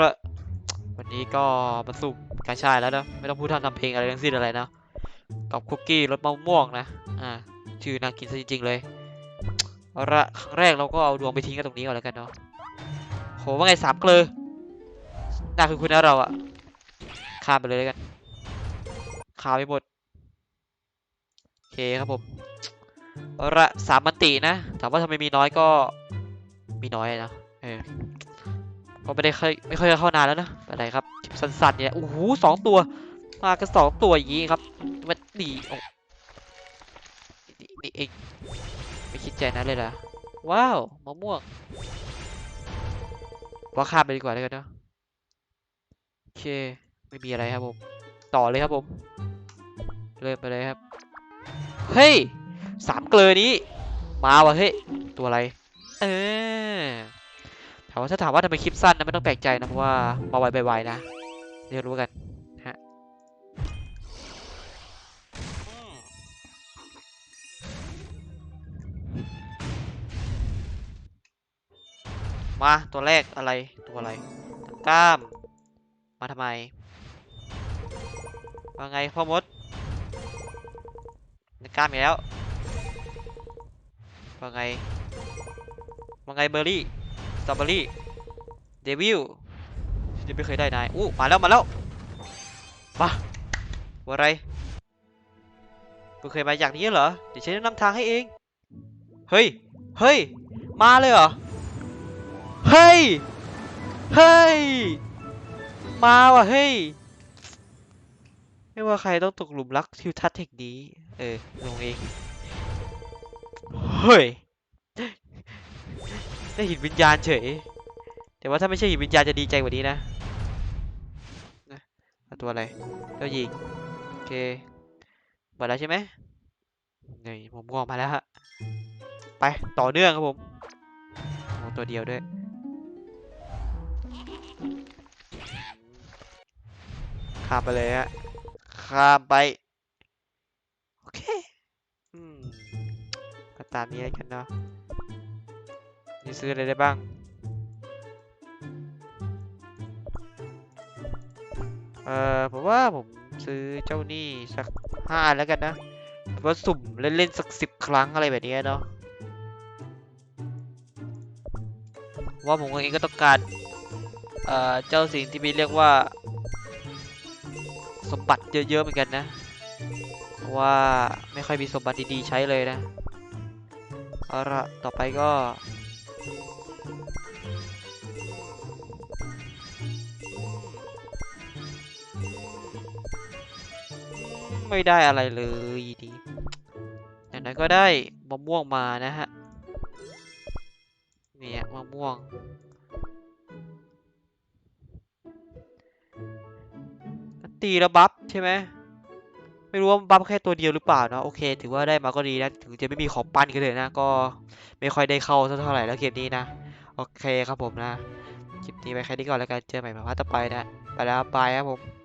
ละวันนี้ก็มาสุ่กาชายแล้วนะ ไม่ต้องพูดทำทำเพลงอะไรทั้งสิ้นอะไรนะกับคุกกี้รสมะม่วงนะ อ่า ชื่อน่ากินซะจริงๆเลยเอาละครั้งแรกเราก็เอาดวงไปทิ้งกันตรงนี้ก่อนแล้วกันเนาะ โหว่าไงสามเกลือน่าคือคุณนะเราอะข้ามไปเลยแล้วกันข้ามไปหมด โอเคครับผมเอาละสามมันตินะถามว่าทำไมมีน้อยก็มีน้อยนะ เออ ก็ไม่ได้เคยไม่เคยเข้านานแล้วนะอะไรครับสั้นๆเนี่ยโอ้โหสองตัว มากันสองตัวอย่างนี้ครับมันหนีโอ้นี่นี่เองไม่คิดใจนั้นเลยเหรอว้าวมะม่วงว่าข้ามไปดีกว่าแล้วกันเนอะโอเคไม่มีอะไรครับผม ต่อเลยครับผม เริ่มไปเลยครับ เฮ้ยสามเกลือนี้ มาว่ะเฮ้ย ตัวอะไร เออามว่าถ้าถามว่าทำไมคลิปสั้นนะไม่ต้องแปลกใจนะเพราะว่ามาไวไปไวนะเดี๋ยวรู้กันฮะมาตัวแรกอะไรตัวอะไรกล้าม มาทำไมว่าไงพ่อมดกล้ามอีกแล้วว่าไงว่าไงเบอร์รี่ ตรอเบอรี่เดวิลยังไม่เคยได้นายอู้มาแล้วมาแล้วมาว่าอะไรคุณเคยมาอย่างนี้เหรอเดี๋ยวฉันจะนำทางให้เองเฮ้ยเฮ้ยมาเลยเหรอเฮ้ยเฮ้ยมาว่ะเฮ้ยไม่ว่าใครต้องตกหลุมรักทิวทัศน์แห่งนี้เออลงเองเฮ้ย ได้หินวิญญาณเฉย แต่ว่าถ้าไม่ใช่หินวิญญาณจะดีใจกว่านี้นะนะตัวอะไรเจ้าหญิงโอเคหมดแล้วใช่ไหมนี่ผมง่วงมาแล้วฮะ ไปต่อเนื่องครับผมโอ้ตัวเดียวด้วยข้ามไปเลยฮะข้ามไป โอเค อืมก็ตามนี้แล้วกันเนาะ นี่ซื้ออะไรได้บ้าง เอ่อผมว่าผมซื้อเจ้านี่สักห้าแล้วกันนะว่าสุ่มเล่นๆสักสิบครั้งอะไรแบบนี้เนาะว่าผมเองก็ต้องการเอ่อเจ้าสิ่งที่มีเรียกว่า สมบัติเยอะๆเหมือนกันนะเพราะว่าไม่ค่อยมีสมบัติดีๆใช้เลยนะเอาละต่อไปก็ ไม่ได้อะไรเลยดีอย่างนั้นก็ได้มะม่วงมานะฮะเนี่ยมะม่วง ตีแล้วบัฟใช่ไหมไม่รู้ว่าบัฟแค่ตัวเดียวหรือเปล่าเนาะโอเค ถือว่าได้มาก็ดีนะ ถึงจะไม่มีของปั้นกันเลยนะ ก็ไม่ค่อยได้เข้าเท่าไหร่แล้วเกมนี้นะ โอเคครับผมนะ คลิปนี้ไปแค่นี้ก่อนแล้วกันเจอใหม่ในพาร์ทต่อไปนะ ไปแล้วบายครับผม